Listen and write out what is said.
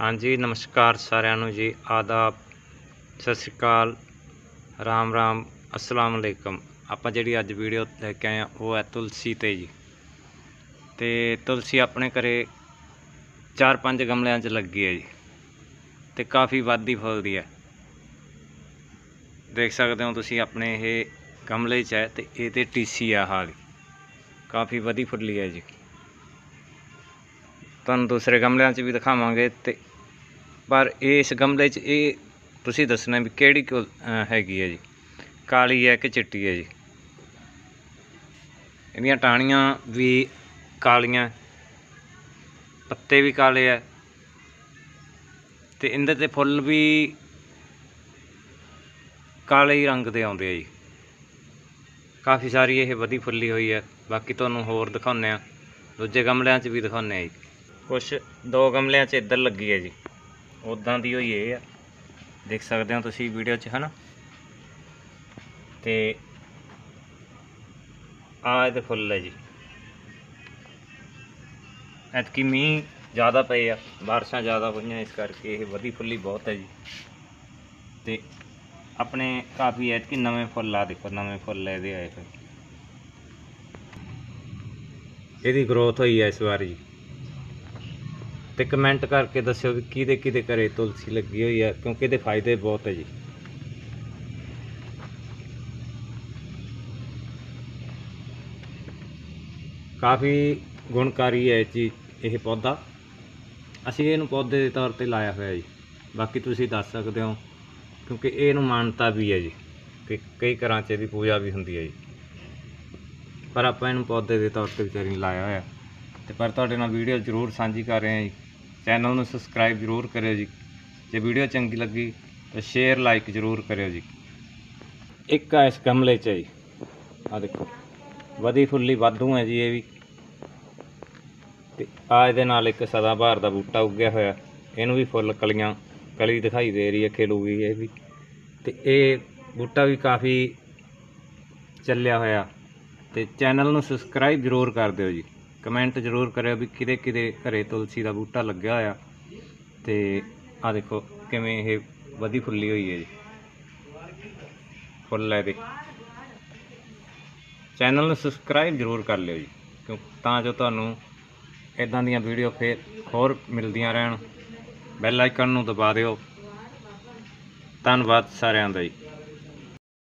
ਹਾਂਜੀ, ਨਮਸਕਾਰ ਸਾਰਿਆਂ ਨੂੰ ਜੀ। ਆਦਾਬ, ਸਤਿ ਸ਼੍ਰੀ ਅਕਾਲ। ਰਾਮ ਰਾਮ। ਅਸਲਾਮ ਅਲੈਕਮ। ਆਪਾਂ ਜਿਹੜੀ ਅੱਜ ਵੀਡੀਓ ਲੈ ਕੇ ਆਏ ਆ, ਉਹ ਹੈ ਤੁਲਸੀ ਤੇ ਜੀ। ਤੇ ਤੁਲਸੀ ਆਪਣੇ ਘਰੇ ਚਾਰ ਪੰਜ ਗਮਲਿਆਂ 'ਚ ਲੱਗੀ ਹੈ ਜੀ। ਤੇ ਕਾਫੀ ਵੱਧਦੀ ਫੁੱਲਦੀ ਹੈ। ਦੇਖ ਸਕਦੇ ਹੋ ਤੁਸੀਂ ਆਪਣੇ ਇਹ ਗਮਲੇ 'ਚ ਹੈ ਤੇ ਇਹ ਤੇ ਟੀਸੀ ਆ ਹਾਲ ਕਾਫੀ ਵਧੀ ਫੁੱਲੀ ਹੈ ਜੀ। ਤੁਹਾਨੂੰ ਦੂਸਰੇ ਗਮਲਿਆਂ 'ਚ ਵੀ ਦਿਖਾਵਾਂਗੇ ਤੇ ਪਰ ਇਸ ਗਮਲੇ 'ਚ ਇਹ ਤੁਸੀਂ ਦੱਸਣਾ ਵੀ ਕਿਹੜੀ ਕੁ- ਅਹ, ਹੈਗੀ ਹੈ ਜੀ? ਕਾਲੀ ਹੈ ਕਿ ਚਿੱਟੀ ਹੈ ਜੀ? ਇਹਦੀਆਂ ਟਾਹਣੀਆਂ ਵੀ ਕਾਲੀਆਂ, ਪੱਤੇ ਵੀ ਕਾਲੇ ਆ ਤੇ ਇਹਦੇ ਤੇ ਫੁੱਲ ਵੀ ਕਾਲੇ ਹੀ ਰੰਗ ਦੇ ਆਉਂਦੇ ਆ ਜੀ। ਕਾਫੀ ਸਾਰੀ ਇਹ ਵਧੀ ਫੁੱਲੀ ਹੋਈ ਹੈ। ਬਾਕੀ ਤੁਹਾਨੂੰ ਹੋਰ ਦਿਖਾਉਂਦੇ ਆ ਦੂਜੇ ਗਮਲਿਆਂ 'ਚ ਵੀ ਦਿਖਾਉਂਦੇ ਆ ਜੀ। ਕੁਛ ਦੋ ਗਮਲਿਆਂ 'ਚ ਇੱਧਰ ਲੱਗੀ ਹੈ ਜੀ। ਉਦਾਂ ਦੀ ਹੋਈ ਇਹ ਆ। ਦੇਖ ਸਕਦੇ ਹੋ ਤੁਸੀਂ ਵੀਡੀਓ 'ਚ, ਹਨਾ? ਤੇ ਆ ਇਹਦੇ ਫੁੱਲ ਹੈ ਜੀ। ਐਤਕੀ ਮੀਂਹ ਜ਼ਿਆਦਾ ਪਏ ਆ, ਬਾਰਿਸ਼ਾਂ ਜ਼ਿਆਦਾ ਹੋਈਆਂ ਇਸ ਕਰਕੇ ਇਹ ਵਧੀ ਫੁੱਲੀ ਬਹੁਤ ਹੈ ਜੀ। ਤੇ ਆਪਣੇ ਕਾਫੀ ਐਤਕੀ ਨਵੇਂ ਫੁੱਲ ਆ, ਦੇਖੋ, ਨਵੇਂ ਫੁੱਲ ਇਹਦੇ ਆਏ ਹੋਏ। ਇਹਦੀ ਗਰੋਥ ਹੋਈ ਹੈ ਇਸ ਵਾਰ ਜੀ। ਤੇ ਕਮੈਂਟ ਕਰਕੇ ਦੱਸਿਓ ਵੀ ਕਿਹਦੇ ਕਿਹਦੇ ਘਰੇ ਤੁਲਸੀ ਲੱਗੀ ਹੋਈ ਹੈ ਕਿਉਂਕਿ ਇਹਦੇ ਫਾਇਦੇ ਬਹੁਤ ਹੈ ਜੀ। ਕਾਫੀ ਗੁਣਕਾਰੀ ਹੈ ਜੀ ਇਹ ਪੌਦਾ। ਅਸੀਂ ਇਹਨੂੰ ਪੌਦੇ ਦੇ ਤੌਰ ਤੇ ਲਾਇਆ ਹੋਇਆ ਜੀ। ਬਾਕੀ ਤੁਸੀਂ ਦੱਸ ਸਕਦੇ ਹੋ, ਕਿਉਂਕਿ ਇਹਨੂੰ ਮਾਨਤਾ ਵੀ ਹੈ ਜੀ, ਕਿ ਕਈ ਘਰਾਂ 'ਚ ਇਹਦੀ ਪੂਜਾ ਵੀ ਹੁੰਦੀ ਹੈ ਜੀ। ਪਰ ਆਪਾਂ ਇਹਨੂੰ ਪੌਦੇ ਦੇ ਤੌਰ ਤੇ ਵਿਚਾਰੀ ਨੂੰ ਲਾਇਆ ਹੋਇਆ। ਤੇ ਪਰ ਤੁਹਾਡੇ ਨਾਲ ਵੀਡੀਓ ਜ਼ਰੂਰ ਸਾਂਝੀ ਕਰ ਰਹੇ ਹਾਂ ਜੀ। ਚੈਨਲ ਨੂੰ ਸਬਸਕ੍ਰਾਈਬ ਜ਼ਰੂਰ ਕਰਿਓ ਜੀ। ਜੇ ਵੀਡੀਓ ਚੰਗੀ ਲੱਗੀ ਤਾਂ ਸ਼ੇਅਰ ਲਾਈਕ ਜ਼ਰੂਰ ਕਰਿਓ ਜੀ। ਇੱਕ ਆ ਇਸ ਗਮਲੇ 'ਚ ਹੈ ਜੀ। ਆ ਦੇਖੋ। ਵਧੀ ਫੁੱਲੀ ਵਾਧੂ ਹੈ ਜੀ ਇਹ ਵੀ। ਤੇ ਆ ਇਹਦੇ ਨਾਲ ਇੱਕ ਸਦਾਬਹਾਰ ਦਾ ਬੂਟਾ ਉੱਗਿਆ ਹੋਇਆ। ਇਹਨੂੰ ਵੀ ਫੁੱਲ ਕਲੀਆਂ, ਕਲੀ ਦਿਖਾਈ ਦੇ ਰਹੀ ਹੈ ਖਿਲੂਗੀ ਇਹ ਵੀ। ਤੇ ਇਹ ਬੂਟਾ ਵੀ ਕਾਫੀ ਚੱਲਿਆ ਹੋਇਆ। ਤੇ ਚੈਨਲ ਨੂੰ ਸਬਸਕ੍ਰਾਈਬ ਜ਼ਰੂਰ ਕਰ ਦਿਓ ਜੀ। ਕਮੈਂਟ ਜ਼ਰੂਰ ਕਰਿਓ ਵੀ ਕਿਹਦੇ ਕਿਹਦੇ ਘਰੇ ਤੁਲਸੀ ਦਾ ਬੂਟਾ ਲੱਗਿਆ ਹੋਇਆ। ਤੇ ਆ ਦੇਖੋ ਕਿਵੇਂ ਇਹ ਵਧੀ ਫੁੱਲੀ ਹੋਈ ਹੈ ਜੀ। ਫੁੱਲ ਹੈ ਦੇ ਚੈਨਲ ਨੂੰ ਸਬਸਕ੍ਰਾਈਬ ਜ਼ਰੂਰ ਕਰ ਲਿਓ ਜੀ, ਕਿਉਂ ਤਾਂ ਜੋ ਤੁਹਾਨੂੰ ਇਦਾਂ ਦੀਆਂ ਵੀਡੀਓ ਫੇਰ ਹੋਰ ਮਿਲਦੀਆਂ ਰਹਿਣ। ਬੈਲ ਆਈਕਨ ਨੂੰ ਦਬਾ ਦਿਓ। ਧੰਨਵਾਦ ਸਾਰਿਆਂ ਦਾ ਜੀ।